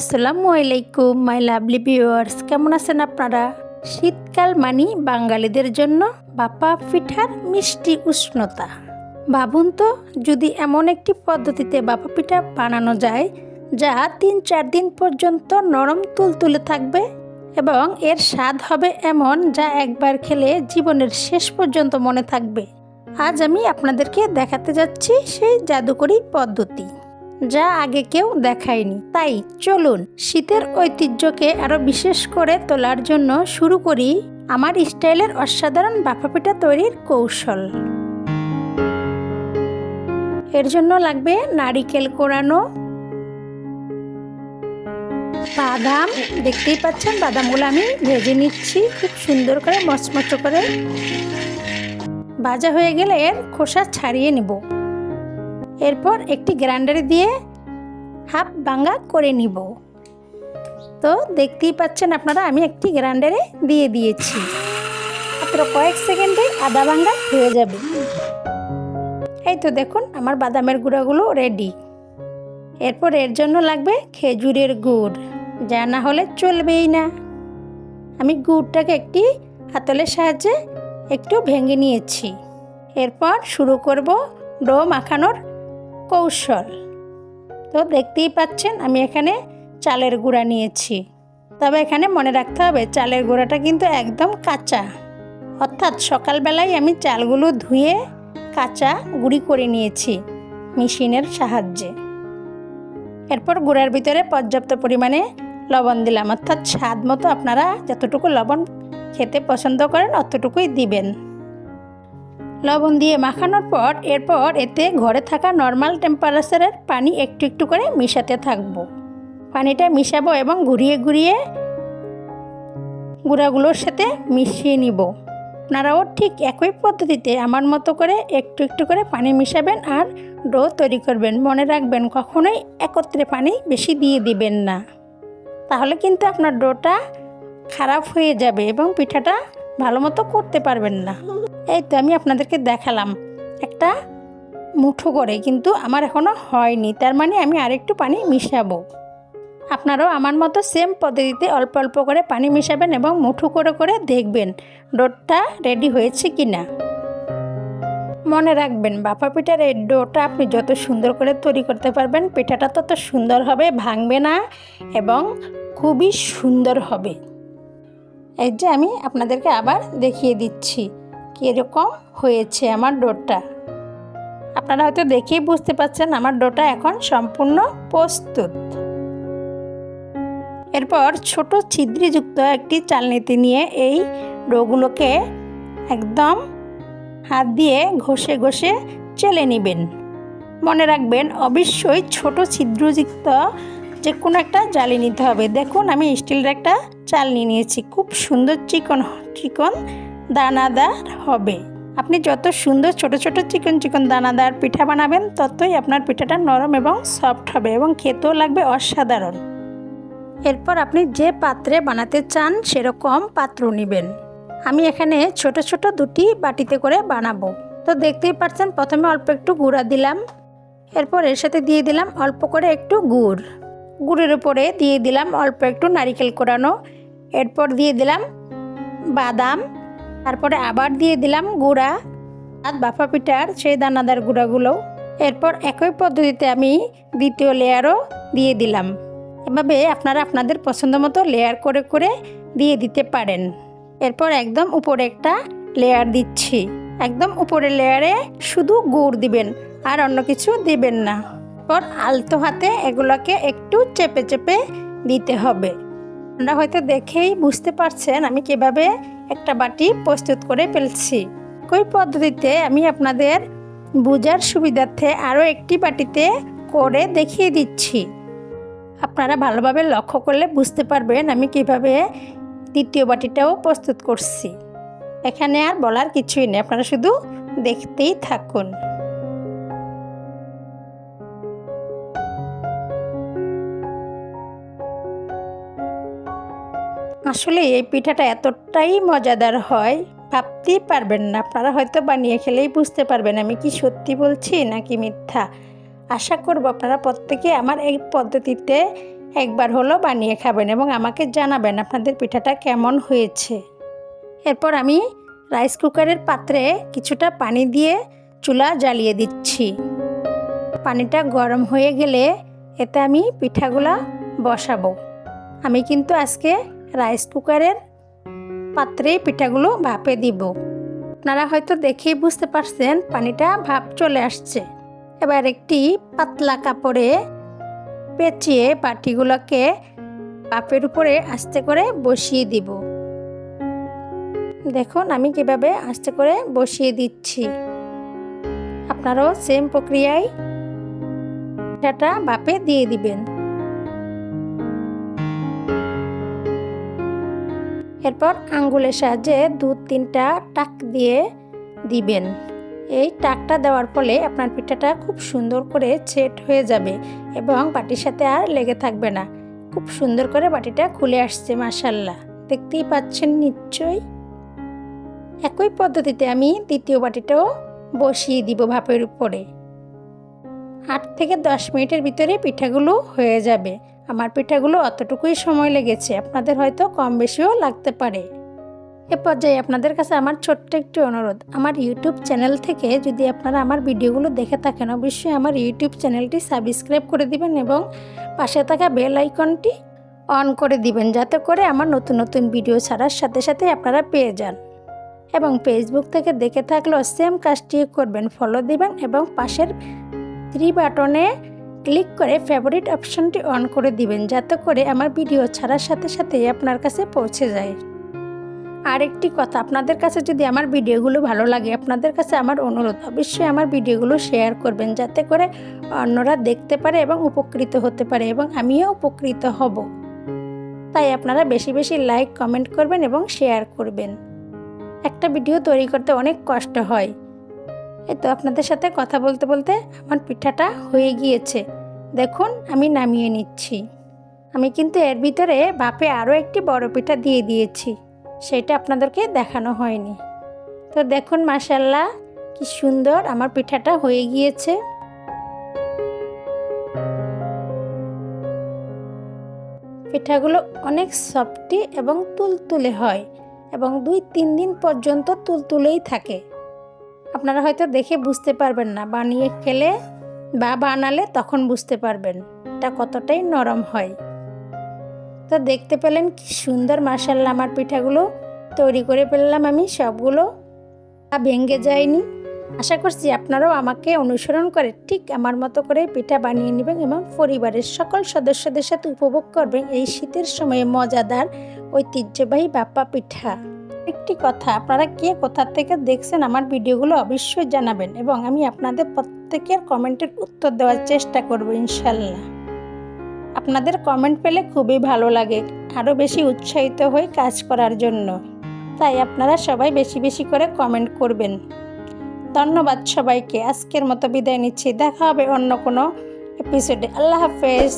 আসসালামু আলাইকুম my lovely viewers কেমন আছেন আপনারা? শীতকাল মানি বাঙালিদের জন্য বাপা পিঠার মিষ্টি উষ্ণতা। ভাবুন তো, যদি এমন একটি পদ্ধতিতে বাপা পিঠা বানানো যায়, যা তিন চার দিন পর্যন্ত নরম তুলতুলে থাকবে এবং এর স্বাদ হবে এমন যা একবার খেলে জীবনের শেষ পর্যন্ত মনে থাকবে। আজ আমি আপনাদেরকে দেখাতে যাচ্ছি সেই জাদুকরী পদ্ধতি। যা আগে কেউ দেখায়নি। তাই চলুন, শীতের ঐতিহ্যকে আরও বিশেষ করে তোলার জন্য শুরু করি আমার স্টাইলের অসাধারণ বাফা পিঠা তৈরির কৌশল। এর জন্য লাগবে নারিকেল কোরানো, বাদাম, দেখতেই পাচ্ছেন বাদামগুলো আমি ভেজে নিচ্ছি, খুব সুন্দর করে মচমচ করে। ভাজা হয়ে গেলে এর খোসা ছাড়িয়ে নেব। এরপর একটি গ্রাইন্ডারে দিয়ে হাফ ভাঙ্গা করে নিব। তো দেখতেই পাচ্ছেন আপনারা, আমি একটি গ্রাইন্ডারে দিয়ে দিয়েছি। মাত্র কয়েক সেকেন্ডে আদা ভাঙ্গা হয়ে যাবে। এই তো দেখুন, আমার বাদামের গুঁড়াগুলো রেডি এরপর এর জন্য লাগবে খেজুরের গুড়, যা না হলে চলবেই না। আমি গুড়টাকে একটি হাতলের সাহায্যে একটু ভেঙে নিয়েছি। এরপর শুরু করব ডো মাখানোর কৌশল। তো দেখতেই পাচ্ছেন, আমি এখানে চালের গুঁড়া নিয়েছি। তবে এখানে মনে রাখতে হবে, চালের গুঁড়াটা কিন্তু একদম কাঁচা। অর্থাৎ সকালবেলায় আমি চালগুলো ধুয়ে কাঁচা গুঁড়ি করে নিয়েছি মেশিনের সাহায্যে। এরপর গুঁড়ার ভিতরে পর্যাপ্ত পরিমাণে লবণ দিলাম। অর্থাৎ স্বাদ মতো আপনারা যতটুকু লবণ খেতে পছন্দ করেন, অতটুকুই দিবেন। লবণ দিয়ে মাখানোর পর, এরপর এতে ঘরে থাকা নর্মাল টেম্পারেচারের পানি একটু একটু করে মিশাতে থাকব। পানিটা মিশাবো এবং ঘুরিয়ে ঘুরিয়ে গুঁড়াগুলোর সাথে মিশিয়ে নিব। আপনারাও ঠিক একই পদ্ধতিতে আমার মতো করে একটু একটু করে পানি মিশাবেন আর ডো তৈরি করবেন। মনে রাখবেন, কখনোই একত্রে পানি বেশি দিয়ে দিবেন না। তাহলে কিন্তু আপনার ডোটা খারাপ হয়ে যাবে এবং পিঠাটা ভালো মতো করতে পারবেন না। এই তো আমি আপনাদেরকে দেখালাম একটা মুঠো করে, কিন্তু আমার এখনও হয়নি। তার মানে আমি আরেকটু পানি মিশাবো। আপনারাও আমার মতো সেম পদ্ধতিতে অল্প অল্প করে পানি মিশাবেন এবং মুঠো করে করে দেখবেন ডোটা রেডি হয়েছে কি না মনে রাখবেন বাপা পিঠার এই ডোটা আপনি যত সুন্দর করে তৈরি করতে পারবেন, পিঠাটা তত সুন্দর হবে, ভাঙবে না এবং খুবই সুন্দর হবে। এই যে আমি আপনাদেরকে আবার দেখিয়ে দিচ্ছি, কীরকম হয়েছে আমার ডোটা আপনারা হয়তো দেখেই বুঝতে পারছেন আমার ডোটা এখন সম্পূর্ণ প্রস্তুত। এরপর ছোট ছিদ্রিযুক্ত একটি চালনিতে নিয়ে এই ডোগুলোকে একদম হাত দিয়ে ঘষে ঘষে চেলে নেবেন। মনে রাখবেন, অবশ্যই ছোট ছিদ্রযুক্ত যে কোনো একটা জালি নিতে হবে। দেখুন, আমি স্টিলের একটা চালনি নিয়েছি। খুব সুন্দর চিকন চিকন দানাদার হবে। আপনি যত সুন্দর ছোট ছোট চিকন চিকন দানাদার পিঠা বানাবেন, ততই আপনার পিঠাটা নরম এবং সফট হবে এবং খেতেও লাগবে অসাধারণ। এরপর আপনি যে পাত্রে বানাতে চান, সেরকম পাত্র নেবেন। আমি এখানে ছোট ছোট দুটি বাটিতে করে বানাবো। তো দেখতেই পাচ্ছেন প্রথমে অল্প একটু গুঁড়া দিলাম। এরপর এর সাথে দিয়ে দিলাম অল্প করে একটু গুড়। গুড়ের উপরে দিয়ে দিলাম অল্প একটু নারিকেল কোরানো। এরপর দিয়ে দিলাম বাদাম। তারপরে আবার দিয়ে দিলাম গুঁড়া আর বাফা পিঠার সেই দানাদার গুঁড়াগুলো এরপর একই পদ্ধতিতে আমি দ্বিতীয় লেয়ারও দিয়ে দিলাম। এভাবে আপনারা আপনাদের পছন্দ মতো লেয়ার করে করে দিয়ে দিতে পারেন। এরপর একদম উপরে একটা লেয়ার দিচ্ছি। একদম উপরের লেয়ারে শুধু গুড় দিবেন আর অন্য কিছু দিবেন না। পর আলতো হাতে এগুলোকে একটু চেপে চেপে দিতে হবে। আপনারা হয়তো দেখেই বুঝতে পারছেন আমি কীভাবে একটা বাটি প্রস্তুত করে ফেলছি। ওই পদ্ধতিতে আমি আপনাদের বোঝার সুবিধার্থে আরও একটি বাটিতে করে দেখিয়ে দিচ্ছি। আপনারা ভালোভাবে লক্ষ্য করলে বুঝতে পারবেন আমি কীভাবে দ্বিতীয় বাটিটাও প্রস্তুত করছি। এখানে আর বলার কিছুই নেই, আপনারা শুধু দেখতেই থাকুন। আসলে এই পিঠাটা এতটাই মজাদার হয়, ভাবতেই পারবেন না। আপনারা হয়তো বানিয়ে খেলেই বুঝতে পারবেন আমি কি সত্যি বলছি নাকি মিথ্যা। আশা করব আপনারা প্রত্যেকে আমার এই পদ্ধতিতে একবার হলো বানিয়ে খাবেন এবং আমাকে জানাবেন আপনাদের পিঠাটা কেমন হয়েছে। এরপর আমি রাইস কুকারের পাত্রে কিছুটা পানি দিয়ে চুলা জ্বালিয়ে দিচ্ছি। পানিটা গরম হয়ে গেলে এতে আমি পিঠাগুলা বসাবো। আমি কিন্তু আজকে রাইস কুকারের পাত্রে পিঠাগুলো ভাপে দিব। আপনারা হয়তো দেখেই বুঝতে পারছেন পানিটা ভাপ চলে আসছে। এবার একটি পাতলা কাপড়ে পেঁচিয়ে বাটিগুলোকে ভাপের উপরে আস্তে করে বসিয়ে দিব। দেখুন আমি কীভাবে আস্তে করে বসিয়ে দিচ্ছি। আপনারাও সেম প্রক্রিয়ায় পিঠাটা বাপে দিয়ে দিবেন। এরপর আঙ্গুলের সাহায্যে দু তিনটা টাক দিয়ে দিবেন। এই টাকটা দেওয়ার ফলে আপনার পিঠাটা খুব সুন্দর করে সেট হয়ে যাবে এবং বাটির সাথে আর লেগে থাকবে না। খুব সুন্দর করে বাটিটা খুলে আসছে মাসাল্লাহ দেখতেই পাচ্ছেন নিশ্চয়ই। একই পদ্ধতিতে আমি দ্বিতীয় বাটিটাও বসিয়ে দিব ভাপের উপরে। আট থেকে দশ মিনিটের ভিতরে পিঠাগুলো হয়ে যাবে। আমার পিঠাগুলো অতটুকুই সময় লেগেছে, আপনাদের হয়তো কম বেশিও লাগতে পারে। এ পর্যায়ে আপনাদের কাছে আমার ছোট্ট একটি অনুরোধ, আমার ইউটিউব চ্যানেল থেকে যদি আপনারা আমার ভিডিওগুলো দেখে থাকেন, অবশ্যই আমার ইউটিউব চ্যানেলটি সাবস্ক্রাইব করে দিবেন এবং পাশে থাকা বেল আইকনটি অন করে দিবেন, যাতে করে আমার নতুন নতুন ভিডিও ছাড়ার সাথে সাথে আপনারা পেয়ে যান। এবং ফেসবুক থেকে দেখে থাকলেও সেম কাজটি করবেন ফলো দিবেন এবং পাশের থ্রি বাটনে ক্লিক করে ফেভারিট অপশনটি অন করে দিবেন, যাতে করে আমার ভিডিও ছাড়ার সাথে সাথেই আপনার কাছে পৌঁছে যায়। আর একটি কথা, আপনাদের কাছে যদি আমার ভিডিওগুলো ভালো লাগে, আপনাদের কাছে আমার অনুরোধ, অবশ্যই আমার ভিডিওগুলো শেয়ার করবেন, যাতে করে অন্যরা দেখতে পারে এবং উপকৃত হতে পারে এবং আমিও উপকৃত হব। তাই আপনারা বেশি বেশি লাইক কমেন্ট করবেন এবং শেয়ার করবেন। একটা ভিডিও তৈরি করতে অনেক কষ্ট হয়। এই তো আপনাদের সাথে কথা বলতে বলতে আমার পিঠাটা হয়ে গিয়েছে। দেখুন, আমি নামিয়ে নিচ্ছি। আমি কিন্তু এর ভিতরে বাপে আরও একটি বড় পিঠা দিয়ে দিয়েছি। সেটা আপনাদেরকে দেখানো হয়নি। তো দেখুন মাসাল্লাহ কি সুন্দর আমার পিঠাটা হয়ে গিয়েছে। পিঠাগুলো অনেক সফটি এবং তুলতুলে হয় এবং দুই তিন দিন পর্যন্ত তুলতুলেই থাকে। আপনারা হয়তো দেখে বুঝতে পারবেন না। বানিয়ে খেলে বা বানালে তখন বুঝতে পারবেন এটা কতটাই নরম হয়। তো দেখতে পেলেন কি সুন্দর মাসাল্লা আমার পিঠাগুলো তৈরি করে ফেললাম আমি সবগুলো। ভেঙে যায়নি। আশা করছি আপনারাও আমাকে অনুসরণ করে ঠিক আমার মতো করে পিঠা বানিয়ে নেবেন এবং পরিবারের সকল সদস্যদের সাথে উপভোগ করবেন এই শীতের সময়ে মজাদার, ঐতিহ্যবাহী বাপ্পা পিঠা। একটি কথা, আপনারা কে কোথা থেকে দেখছেন আমার ভিডিওগুলো অবশ্যই জানাবেন এবং আমি আপনাদের প্রত্যেকের কমেন্টের উত্তর দেওয়ার চেষ্টা করব, ইনশাল্লাহ। আপনাদের কমেন্ট পেলে খুবই ভালো লাগে, আরও বেশি উৎসাহিত হই কাজ করার জন্য। তাই আপনারা সবাই বেশি বেশি করে কমেন্ট করবেন। ধন্যবাদ সবাইকে, আজকের মতো বিদায় নিচ্ছি, দেখা হবে অন্য কোনো এপিসোডে আল্লাহ হাফেজ।